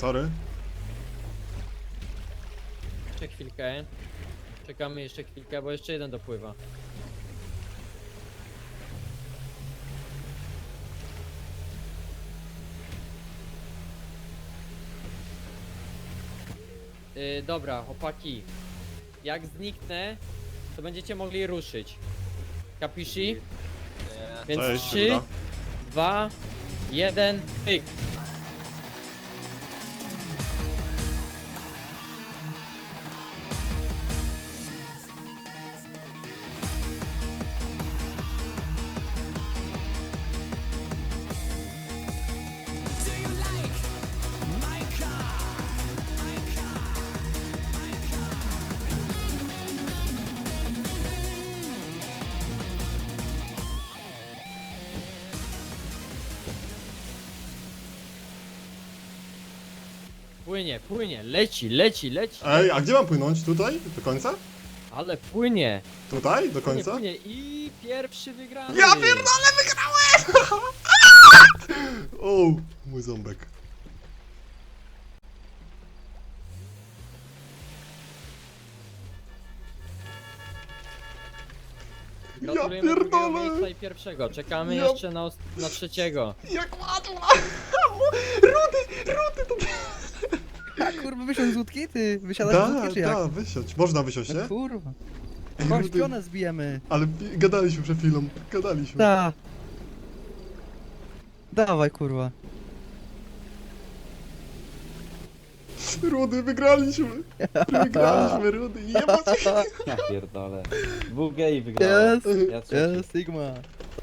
Sorry. Jeszcze chwilkę. Czekamy jeszcze chwilkę, bo jeszcze jeden dopływa. Yy, dobra, chłopaki. Jak zniknę, to będziecie mogli ruszyć. Kapishi? Więc Cześć, 3, Duda. 2, 1, pyk. Płynie, płynie, leci, leci, leci. Ej, a gdzie mam płynąć? Tutaj? Do końca? Ale płynie. Tutaj? Do Płynie, końca? płynie i pierwszy wygrany. Ja pierdolę, wygrałem! o, mój ząbek. Ja Gratulujemy drugiego pierdolę! i pierwszego. Czekamy Ja- jeszcze na, os- na trzeciego. Jak łatwo! Rudy, rudy to... A kurwa, wysiądź z łódki, ty? Wysiadasz z Da, łódki, czy jak? da, wysiąść. Można wysiąść, nie? No kurwa. Ej, Chodź, zbijemy. Ale gadaliśmy przed chwilą, gadaliśmy. Da. Dawaj, kurwa. Rudy, wygraliśmy! Wygraliśmy, Rudy, jebać! Ja pierdolę. Dwóch gej wygrałem. Jest, Ja trzeci. jest, Sigma.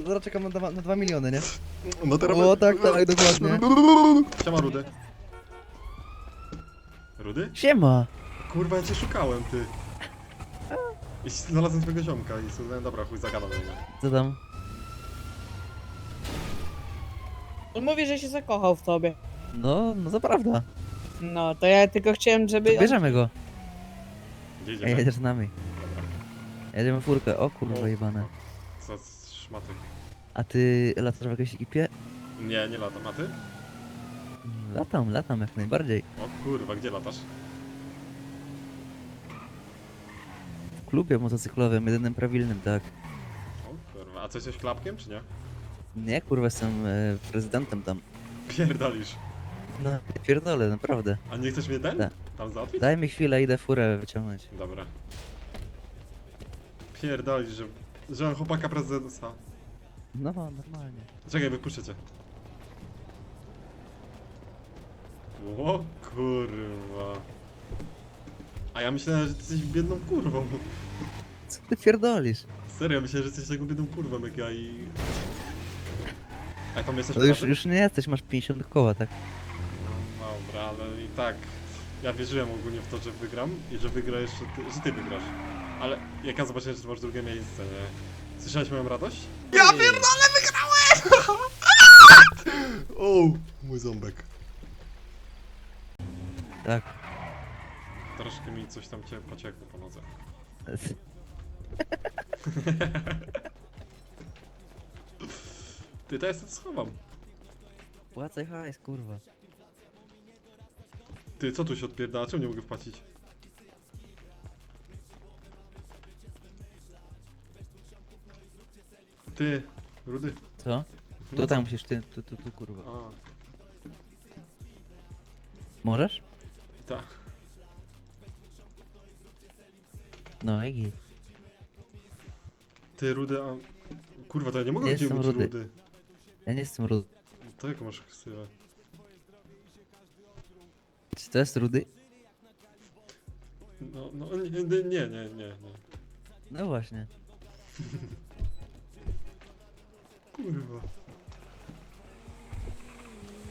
Zaraz czekam na dwa, na dwa miliony, nie? No teraz... O, tak, tak, dokładnie. Siema, Rudy. Rudy? Siema. Kurwa, ja cię szukałem, ty. I znalazłem twojego ziomka i sobie, dobra, chuj, zagadam do niego. Co tam? On mówi, że się zakochał w tobie. No, no to prawda. No, to ja tylko chciałem, żeby... To bierzemy go. Gdzie Ej, idziemy? jedziesz z nami. Jedziemy w furkę. O kurwa, O. jebane. Co z szmaty? A ty latasz w jakiejś ekipie? Nie, nie latam, a ty? Latam, latam jak najbardziej. O kurwa, gdzie latasz? W klubie motocyklowym, jedynym prawilnym, tak. O kurwa, a co jesteś klapkiem, czy nie? Nie, kurwa, jestem e, prezydentem tam. Pierdolisz. No, pierdolę, naprawdę. A nie chcesz mnie ten? Tak. Tam załatwić? Daj mi chwilę, idę furę wyciągnąć. Dobra. Pierdolisz, że... Że mam chłopaka prezydenta. No, normalnie. Czekaj, wypuszczę cię. O kurwa. A ja myślałem, że ty jesteś biedną kurwą. Co ty pierdolisz? Serio, myślałem, że jesteś taką biedną kurwą jak ja i... A tam jesteś No już, bogaty? już nie jesteś, masz 50 koła, tak? No dobra, ale i tak... Ja wierzyłem ogólnie w to, że wygram i że wygra jeszcze ty, że ty wygrasz. Ale jak ja zobaczyłem, że ty masz drugie miejsce, nie? Słyszałeś moją radość? Ja pierdolę, wygrałem! o, mój ząbek. Tak. Troszkę mi coś tam cię pociekło po nodze. Ty, to ja sobie schowam. Płacaj hajs, kurwa. Ty, co tu się odpierdala? Czemu nie mogę wpłacić? Ty, Rudy. Co? No Tu co? tam musisz, ty, tu, tu, tu, kurwa. A, Możesz? Tak. No i git. Ty, Rudy, a... Kurwa, to ja nie mogę Jestem cię mówić Rudy. Rudy. Ja nie jestem rudy. To jaką masz ksywę? Czy to jest rudy? No, no, nie, nie, nie, nie, nie. nie. No właśnie. Kurwa.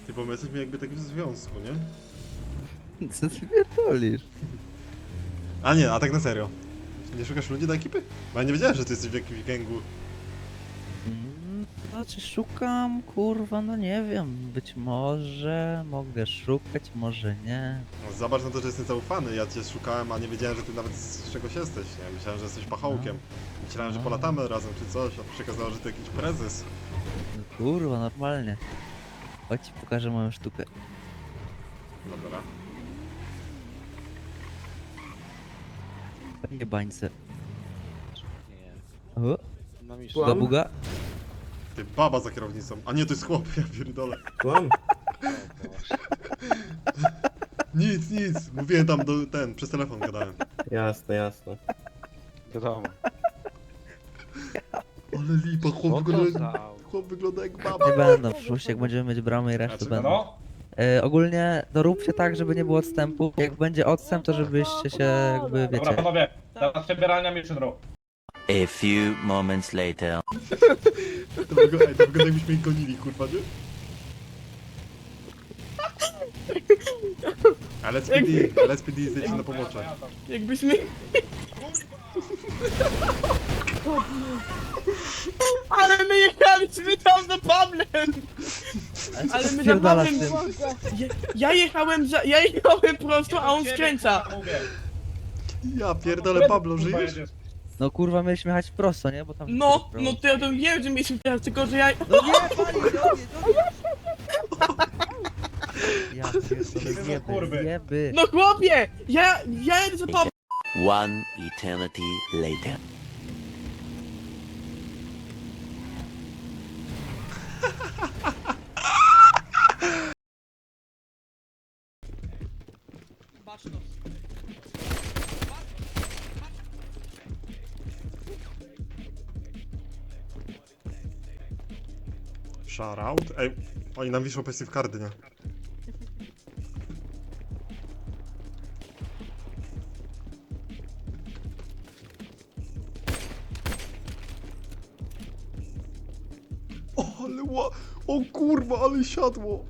Ty, bo my jesteśmy jakby tak w związku, nie? Co ty pierdolisz? A nie, a tak na serio. Nie szukasz ludzi do ekipy? Bo ja nie wiedziałem, że ty jesteś w jakimś gangu. Mm, Znaczy szukam, kurwa, no nie wiem. Być może mogę szukać, może nie. No, Zobacz na to, że jestem zaufany. Ja cię szukałem, a nie wiedziałem, że ty nawet z czegoś jesteś. Nie? Myślałem, że jesteś pachołkiem. Myślałem, że No. polatamy razem czy coś, a przekazało, że ty jakiś prezes. No, kurwa, normalnie. Chodź pokażę moją sztukę. Dobra. Nie bańce. Nie. O, Mam już do buga. Ty baba za kierownicą. A nie, to jest chłop, ja pierdolę. Kłam? Nic, nic. Mówiłem tam do ten, przez telefon gadałem. Jasne, jasne. Wiadomo. Ale lipa, chłop Co to wygląda, za chłop wygląda jak baba. Nie będą, w przyszłości jak będziemy mieć bramy i resztę Znaczy, będą. No, E, ogólnie doróbcie tak, żeby nie było odstępu. Jak będzie odstęp, to żebyście się jakby, dobra wiecie... panowie, teraz przebierania Mission Row. A few moments later. To wygląda, to wygląda jakbyśmy ich gonili, kurwa, nie? Ale SPD, ale SPD jesteście na pomocy. Jakbyśmy... Ale my jechaliśmy tam za Pawlem! Ale my tym. Ja, ja jechałem za... Ja jechałem prosto, a on skręca! Ja pierdolę, Pablo, żyjesz? No kurwa, mieliśmy jechać prosto, nie? Bo tam... No, no to ja to wiem, że mieliśmy teraz, tylko że ja... No nie, pali, no nie, Ja pierdolę, kurwy. No chłopie! Ja... Ja jedę za! One eternity later. Shoutout? Ej, oni nam wiszą w kardy, nie? O, ale ła... O kurwa, ale siadło!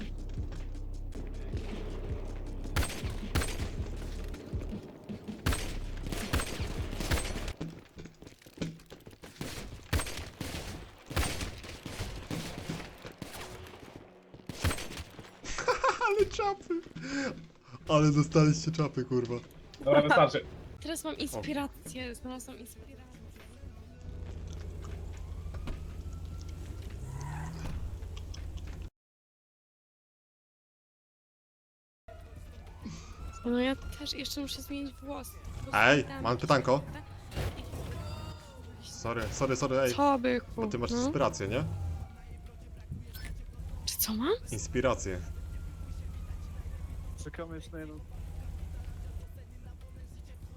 Ale czapy! Ale dostaliście czapy, kurwa. Dobra, wystarczy. Teraz mam inspirację, znalazłam inspirację. No ja też jeszcze muszę zmienić włosy. bo Ej, mam pytanko. Sorry, sorry, sorry, ej. Co byku? Bo ty masz no? inspirację, nie? Czy co mam? Inspirację. Czekamy jeszcze na jedną.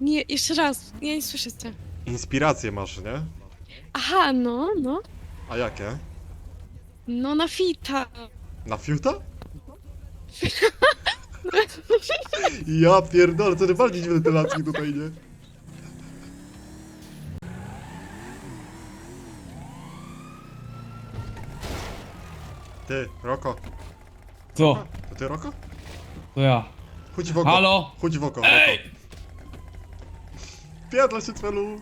Nie, jeszcze raz, ja nie słyszę cię. Inspirację masz, nie? Aha, no, no. A jakie? No na fita. Na fiuta? Ja pierdolę, co ty walczyć wentylację tutaj, nie? Ty, Roko. Co? To ty, Roko? To ja. Chodź w oko. Halo? Chodź w oko, w Ej! oko. Pierdla się celu.